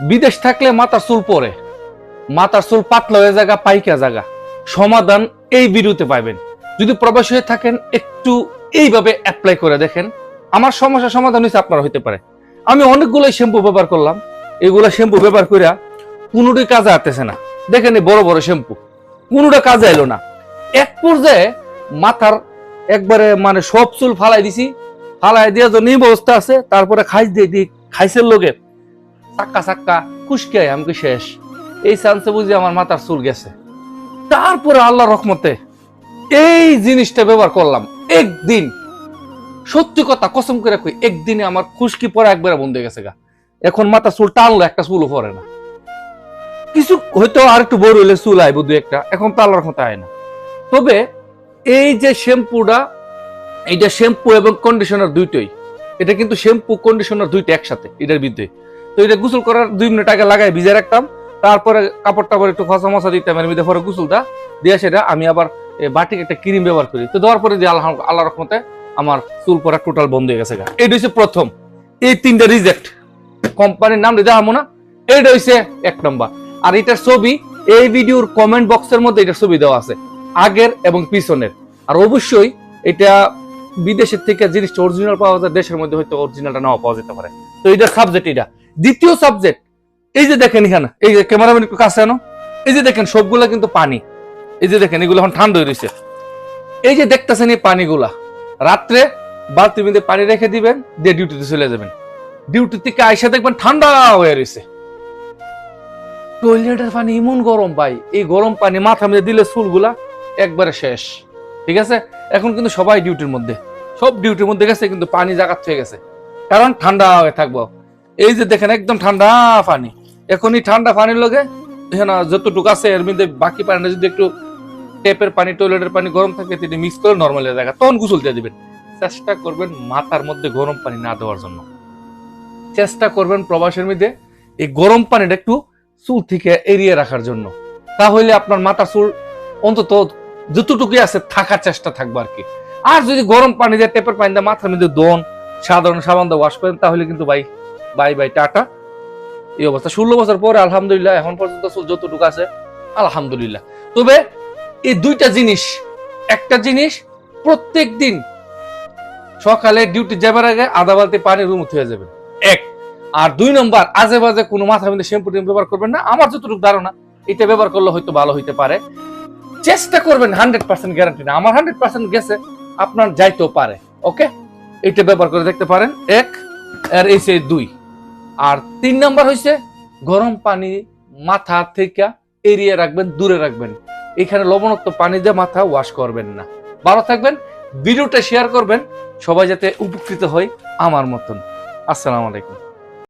বিদেশ থাকলে মাথার চুল পরে। মাথার চুল পাতলা হয়ে জায়গা, পাইকা জায়গা। সমাধান এই ভিডিওতে পাইবেন যদি প্রবাসী হয়ে থাকেন, একটু এইভাবে অ্যাপ্লাই করে দেখেন। আমার সমস্যার সমাধান হয়েছে আপনার হইতে পারে। আমি অনেকগুলো শ্যাম্পু ব্যবহার করলাম। এগুলো শ্যাম্পু ব্যবহার করে কোনোটাই কাজে আসতেছে না। দেখেন এই বড় বড় শ্যাম্পু। কোনোটা কাজে এলো না। এক পর্যায়ে মাথার একবারে মানে সব চুল ফালাই দিছি। ফালাই দিয়ে যে নিম অবস্থা আছে। তারপরে খাইছ দিয়ে দিই। খাইছের লোকে চাক্কা চাক্কা খুশকে আমি শেষ। এই চান্সে বুঝি আমার মাথার চুল গেছে। তারপরে আল্লাহ রহমতে এই জিনিসটা ব্যবহার করলাম একদিন। সত্যি কথা কসম করে কই, একদিনে আমার খুশকি পরে একবারে বন্ধ হয়ে গেছে গা। এখন মাথা চুল টানলো, একটা চুলও পরে না। কিছু হয়তো আর একটু বড় হইলে চুল আইব দু একটা, এখন তো আল্লাহর মতো আয় না। তবে এই যে শ্যাম্পুটা, এইটা শ্যাম্পু এবং কন্ডিশনার দুইটাই, এটা কিন্তু শ্যাম্পু কন্ডিশনার দুইটা একসাথে, এটার বিরুদ্ধে। তো এটা গোসল করার দুই মিনিট আগে লাগাই ভিজে রাখতাম। তারপরে কাপড় টাপড় একটু খসা মশা দিতাম, এর মধ্যে পরে গোসলটা। দিয়ে সেটা আমি আবার বাটিক একটা ক্রিম ব্যবহার করি। তো দেওয়ার পরে আল্লাহ আল্লাহ রহমতে আমার চুল পরা টোটাল বন্ধ হয়ে গেছে। এটা হচ্ছে প্রথম। এই তিনটা রিজেক্ট কোম্পানির নাম দিতে আমো না। এইটা হচ্ছে এক নম্বর। আর এটার ছবি, এই ভিডিওর কমেন্ট বক্সের মধ্যে এটার ছবি দেওয়া আছে। আগের এবং পিছনের। আর অবশ্যই এটা বিদেশের থেকে জিনিসটা অরিজিনাল পাওয়া যায়, দেশের মধ্যে হয়তো অরিজিনালটা নাও পাওয়া যেতে পারে। তো এটার সাবজেক্ট এটা। দ্বিতীয় সাবজেক্ট এই যে দেখেন এখানে, এই যে ক্যামেরাম্যান একটু কাছে আনো, এই যে দেখেন সবগুলা কিন্তু পানি। এই যে দেখেন, এগুলো এখন ঠান্ডা হয়ে রয়েছে। এই যে দেখতেছেন এই পানিগুলা, রাত্রে বালতির মধ্যে পানি রেখে দিবেন, দিয়ে ডিউটিতে চলে যাবেন। ডিউটি থেকে আইসা দেখবেন ঠান্ডা হয়ে রয়েছে। টয়লেটের পানি এমন গরম পাই এই গরম পানি মাথা মধ্যে দিলে চুলগুলা একবারে শেষ। ঠিক আছে? এখন কিন্তু সবাই ডিউটির মধ্যে। সব ডিউটির মধ্যে গেছে, কিন্তু পানি জাগাত হয়ে গেছে। কারণ ঠান্ডা হয়ে থাকব। এই যে দেখেন, একদম ঠান্ডা পানি। এখনই ঠান্ডা পানির লগে এখানে যতটুকু আছে, এর মধ্যে বাকি পানিটা যদি একটু টেপের পানি টয়লেটের পানি গরম থাকে, তিনি মিক্স করে নর্মাল জায়গা, তখন গোসল দিয়ে দিবেন। চেষ্টা করবেন মাথার মধ্যে গরম পানি না দেওয়ার জন্য। চেষ্টা করবেন প্রবাসের মধ্যে এই গরম পানিটা একটু চুল থেকে এড়িয়ে রাখার জন্য। তাহলে আপনার মাথা চুল অন্তত যতটুকুই আছে, থাকার চেষ্টা থাকবে আর কি। আর যদি গরম পানি দিয়ে টেপের পানি দিয়ে মাথার মধ্যে দোন, সাধারণ সাবান দিয়ে ওয়াশ করেন, তাহলে কিন্তু বাই বাই বাই, টাটা। এই অবস্থা। ষোলো বছর পরে, আলহামদুলিল্লাহ, এখন পর্যন্ত যতটুকু আছে, আলহামদুলিল্লাহ। তবে এই দুইটা জিনিস, একটা জিনিস, প্রত্যেক দিন সকালে ডিউটি যাবার আগে আধা বালতি পানি রুম হয়ে যাবে। এক। আর দুই নম্বর আজে বাজে কোনো মাথা মধ্যে শ্যাম্পু টেম্পু ব্যবহার করবেন না। আমার যতটুকু ধারণা, এটা ব্যবহার করলে হয়তো ভালো হইতে পারে। চেষ্টা করবেন হান্ড্রেড পার্সেন্ট গ্যারান্টি না। আমার হান্ড্রেড পার্সেন্ট গেছে, আপনার যাইতেও পারে। ওকে এটা ব্যবহার করে দেখতে পারেন। এক, আর এই সেই দুই। আর তিন নাম্বার হয়েছে গরম পানি মাথা থেকে এড়িয়ে রাখবেন, দূরে রাখবেন। এখানে লবণাক্ত পানি দিয়ে মাথা ওয়াশ করবেন না। ভালো থাকবেন, ভিডিওটা শেয়ার করবেন, সবাই যাতে উপকৃত হয় আমার মতন। আসসালামু আলাইকুম।